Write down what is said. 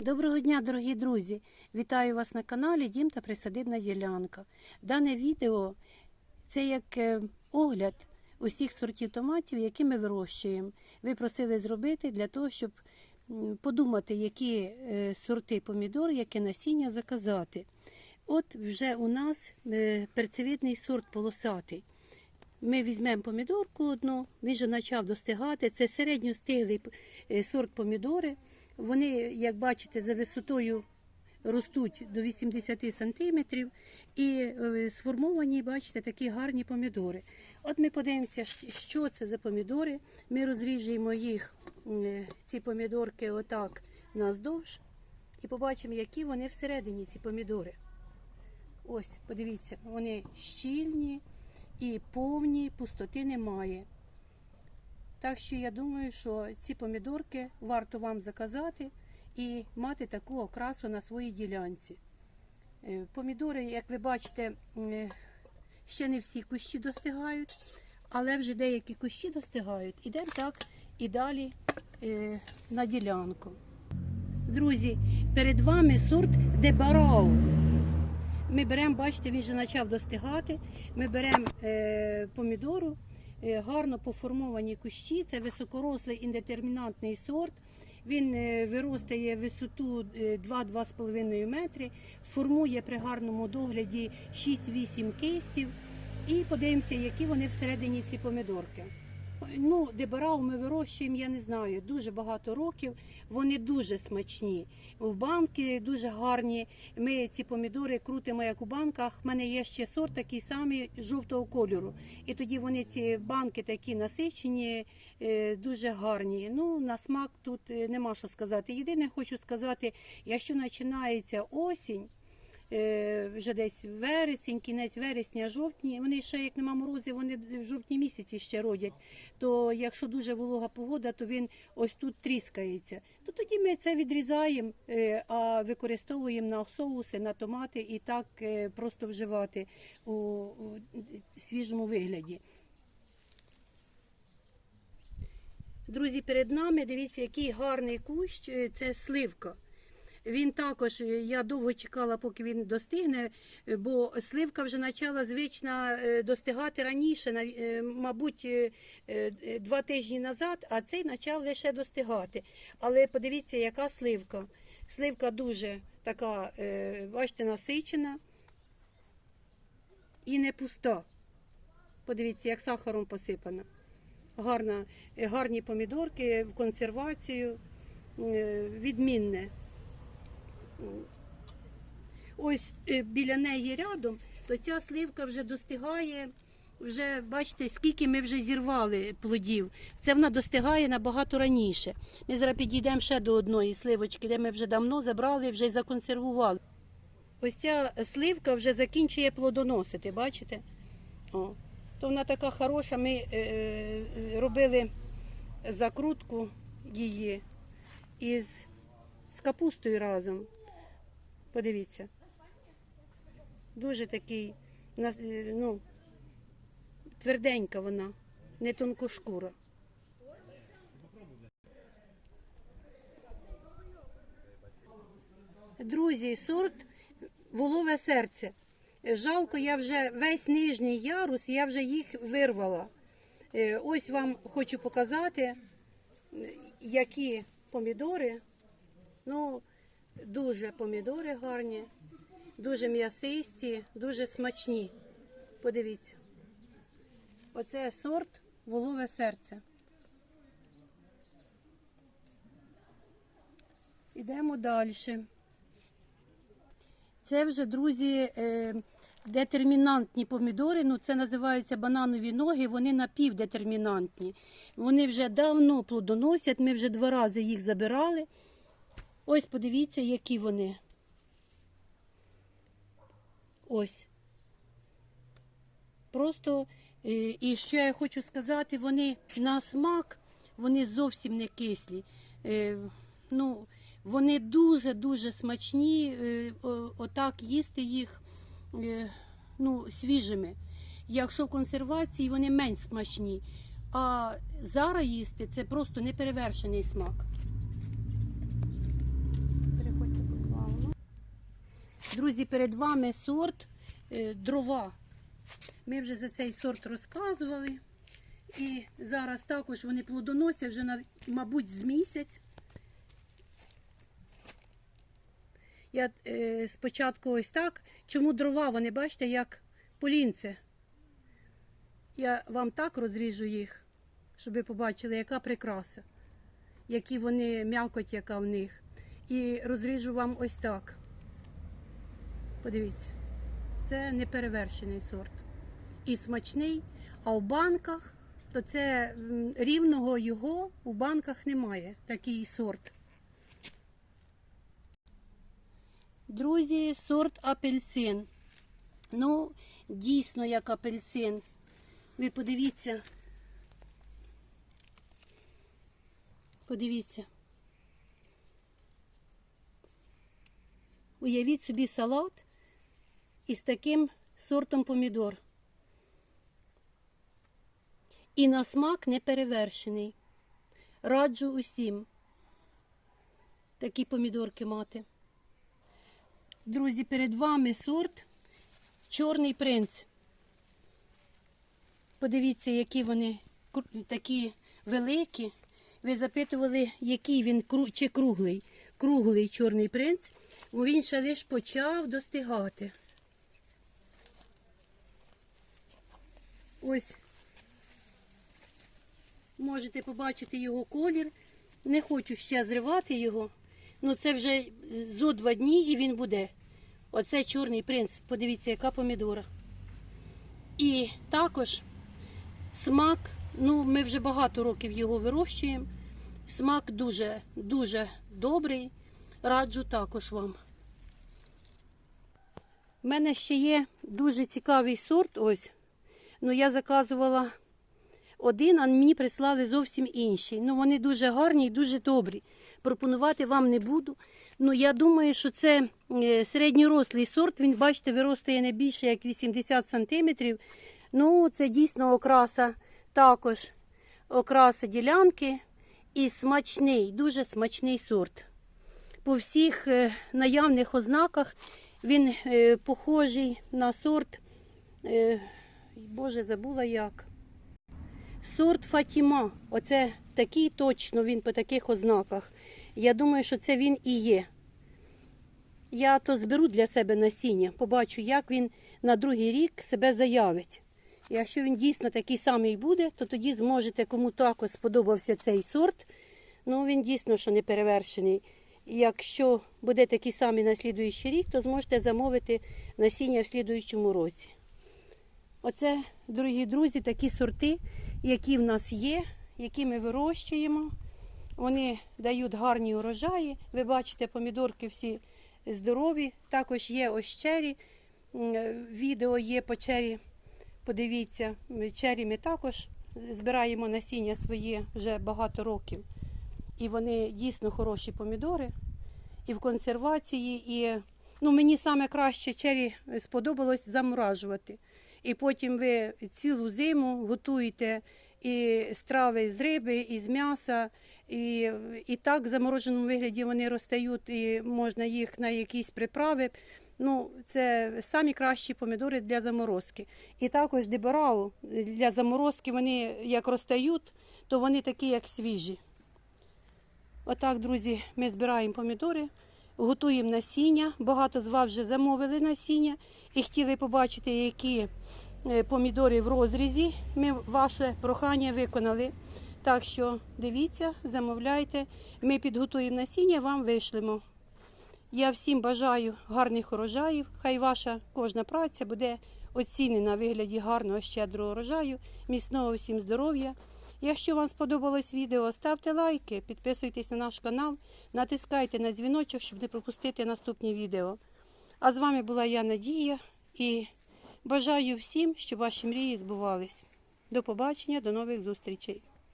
Доброго дня, дорогі друзі! Вітаю вас на каналі Дім та Присадибна ділянка. Дане відео це як е, огляд усіх сортів томатів, які ми вирощуємо. Ви просили зробити для того, щоб подумати, які е, сорти помідор, яке насіння заказати. От вже у нас е, перцевидний сорт полосатий. Ми візьмемо помідорку одну, він вже почав достигати. Це середньостиглий сорт помідори. Вони, як бачите, за висотою ростуть до 80 сантиметрів і е, сформовані, бачите, такі гарні помідори. От ми подивимося, що це за помідори. Ми розріжемо їх, е, ці помідорки, отак наздовж, і побачимо, які вони всередині, ці помідори. Ось, подивіться, вони щільні і повні, пустоти немає. Так що я думаю, що ці помідорки варто вам заказати і мати таку окрасу на своїй ділянці. Е, Помідори, як ви бачите, ще не всі кущі достигають, але вже деякі кущі достигають. Ідемо так і далі е, на ділянку. Друзі, перед вами сорт Дебарау. Ми беремо, бачите, він вже почав достигати. Ми беремо е, помідору, гарно поформовані кущі. Це високорослий індетермінантний сорт. Він е, виростає висоту е, 2-2,5 метри, формує при гарному догляді 6-8 кистів. І подивимося, які вони всередині ці помідорки. Ну, дебарау ми вирощуємо, я не знаю, дуже багато років. Вони дуже смачні. В банки дуже гарні. Ми ці помідори крутимо як у банках. У мене є ще сорт такий самий жовтого кольору. І тоді вони ці банки такі насичені, е, дуже гарні. Ну, на смак тут е, нема що сказати. Єдине хочу сказати, якщо починається осінь. Е, Вже десь вересень, кінець вересня, жовтні. Вони ще як нема морозів, вони в жовтні місяці ще родять. То якщо дуже волога погода, то він ось тут тріскається. То тоді ми це відрізаємо, е, а використовуємо на соуси, на томати і так е, просто вживати у, свіжому вигляді. Друзі, перед нами дивіться, який гарний кущ. Це сливка. Він також, е, я довго чекала, поки він достигне, е, бо сливка вже почала звично е, достигати раніше, мабуть, два тижні назад, а цей почав лише достигати. Але подивіться, яка сливка. Сливка дуже така, бачите, насичена і не пуста. Подивіться, як сахаром посипана. Гарна, гарні помідорки в консервацію, відмінне. Ось е, біля неї рядом, то ця сливка вже достигає. Вже бачите, скільки ми вже зірвали плодів. Це вона достигає набагато раніше. Ми зараз підійдемо ще до одної сливочки, де ми вже давно забрали, вже законсервували. Ось ця сливка вже закінчує плодоносити, бачите? О. То вона така хороша. Ми е, е, робили закрутку її із з капустою разом. Подивіться. Дуже такий, е, ну, тверденька вона, не тонкошкура. Друзі, сорт волове серце. Жалко, я вже весь нижній ярус, я вже їх вирвала. Е, Ось вам хочу показати, е, які помідори. Ну, дуже помідори гарні, дуже м'ясисті, дуже смачні. Подивіться. Оце сорт волове серце. Ідемо далі. Це вже, друзі, е, детермінантні помідори. Ну, це називаються бананові ноги, вони напівдетермінантні. Вони вже давно плодоносять, ми вже два рази їх забирали. Ось подивіться, які вони. Ось. Просто, е, і що я хочу сказати, вони на смак, вони зовсім не кислі. Е, Ну, вони дуже-дуже смачні. е, Отак їсти їх ну, свіжими. Якщо в консервації, вони менш смачні. А зараз їсти це просто неперевершений смак. Друзі, перед вами сорт е, дрова. Ми вже за цей сорт розказували. І зараз також вони плодоносять вже, мабуть, з місяць. Я е, спочатку ось так. Чому дрова? Вони бачите, як полінце. Я вам так розріжу їх, щоб ви побачили, яка прикраса, які вони м'якоть, яка в них. І розріжу вам ось так. Подивіться, це неперевершений сорт. І смачний, а в банках, то це рівного його у банках немає. Такий сорт. Друзі, сорт апельсин. Ну, дійсно, як апельсин. Ви подивіться. Подивіться. Уявіть собі салат із таким сортом помідор. І на смак не перевершений. Раджу усім такі помідорки мати. Друзі, перед вами сорт Чорний принц. Подивіться, які вони такі великі. Ви запитували, який він чи круглий. Круглий чорний принц, бо він ще лише почав достигати. Ось можете побачити його колір. Не хочу ще зривати його. Ну це вже зо два дні і він буде. Оце чорний принц. Подивіться, яка помідора. І також смак, ну ми вже багато років його вирощуємо. Смак дуже, дуже добрий. Раджу також вам. У мене ще є дуже цікавий сорт. Ось. Ну, я заказувала один, а мені прислали зовсім інший. Ну, вони дуже гарні і дуже добрі. Пропонувати вам не буду. Ну, я думаю, що це е, середньорослий сорт. Він, бачите, виростає не більше як 80 сантиметрів. Ну, це дійсно окраса також окраса ділянки і смачний, дуже смачний сорт. По всіх е, наявних ознаках він е, похожий на сорт, Боже, забула як. Сорт Фатіма. Оце такий точно він по таких ознаках. Я думаю, що це він і є. Я то зберу для себе насіння, побачу, як він на другий рік себе заявить. Якщо він дійсно такий самий буде, то тоді зможете, кому також сподобався цей сорт. Ну, він дійсно що не перевершений. Якщо буде такий самий на слідуючий рік, то зможете замовити насіння в слідуючому році. Оце, дорогі друзі, такі сорти, які в нас є, які ми вирощуємо. Вони дають гарні урожаї. Ви бачите, помідорки всі здорові. Також є ось чері. Е, Відео є по чері. Подивіться, чері ми також збираємо насіння своє вже багато років. І вони дійсно хороші помідори. І в консервації, і ну, мені саме краще чері сподобалось заморажувати. І потім ви цілу зиму готуєте і страви з риби, і з м'яса, і, і так в замороженому вигляді вони розтають, і можна їх на якісь приправи. Ну, це самі кращі помідори для заморозки. І також дебарау для заморозки вони як розтають, то вони такі, як свіжі. Отак, друзі, ми збираємо помідори, готуємо насіння. Багато з вас вже замовили насіння і хотіли побачити, які е, помідори в розрізі. Ми ваше прохання виконали. Так що дивіться, замовляйте. Ми підготуємо насіння, вам вишлемо. Я всім бажаю гарних урожаїв. Хай ваша кожна праця буде оцінена в вигляді гарного щедрого урожаю. Міцного всім здоров'я. Якщо вам сподобалось відео, ставте лайки, підписуйтесь на наш канал, натискайте на дзвіночок, щоб не пропустити наступні відео. А з вами була я Надія і бажаю всім, щоб ваші мрії збувались. До побачення, до нових зустрічей.